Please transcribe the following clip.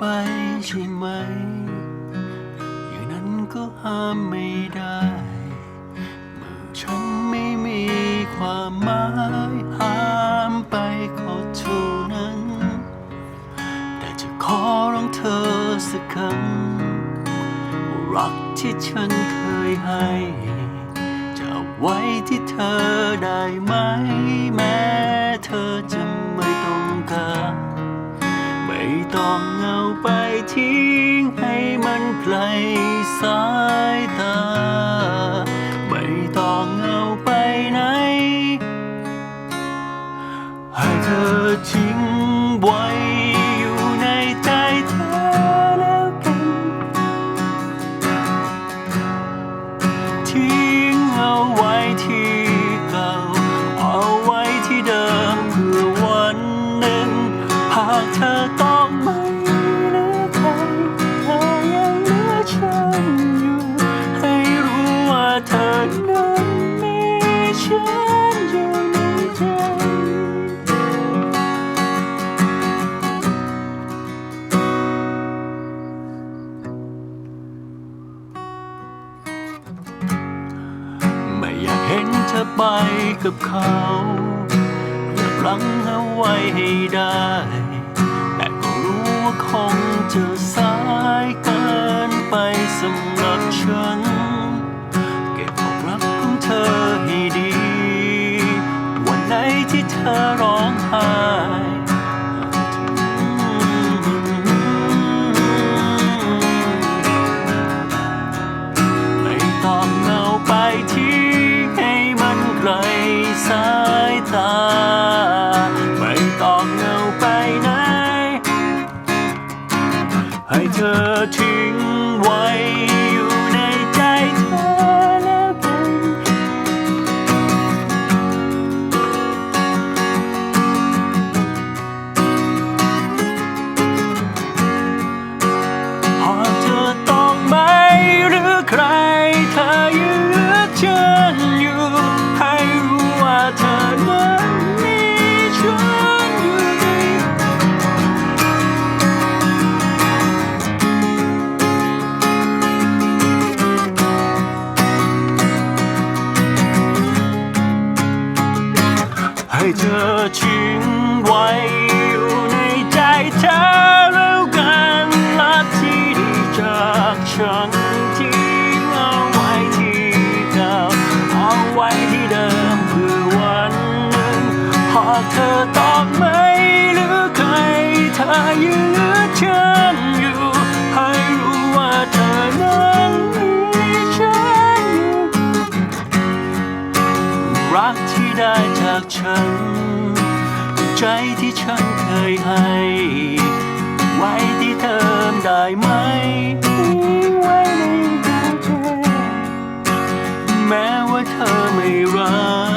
ปใช่ไหม อย่างนั้นก็ห้ามไม่ได้ เมื่อฉันไม่มีความหมายห้ามไปก็เท่านั้น แต่จะขอร้องเธอสักคำรักที่ฉันเคยให้จะไว้ที่เธอได้ไหม แม้เธอจะไม่ต้องการไม่ต้อง ทิ้งให้มันไกลสายตา ไม่ต้องเอาไปไหน ให้เธอทิ้งไว้อยู่ในใจเธอแล้วกัน ทิ้งเอาไว้ที่เก่า เอาไว้ที่เดิมเพื่อวันหนึ่ง หากเธอต้อง เห็นเธอไปกับเขาอยากรั้งเอาไว้ให้ได้ แต่ก็รู้ว่าคงจะสายเกินไปสำหรับฉัน เก็บความรักของเธอให้ดี วันไหนที่เธอ อทิ้งไว้ เธอทิ้งไว้อยู่ในใจเธอแล้วกันลับที่ดีจากฉันทิ้งเอาไว้ที่เก่าเอาไว้ที่เดิมเพื่อวันหนึ่งหากเธอตอบไม่หรือใครเธอยืดฉันอยู่ให้รู้ว่าเธอนั้นมีฉันอยู่รักที่ได้ ฉันใจที่ฉันเคยให้ ไว้ที่เธอได้ไหมไว้ในใจแม้ว่าเธอไม่รัก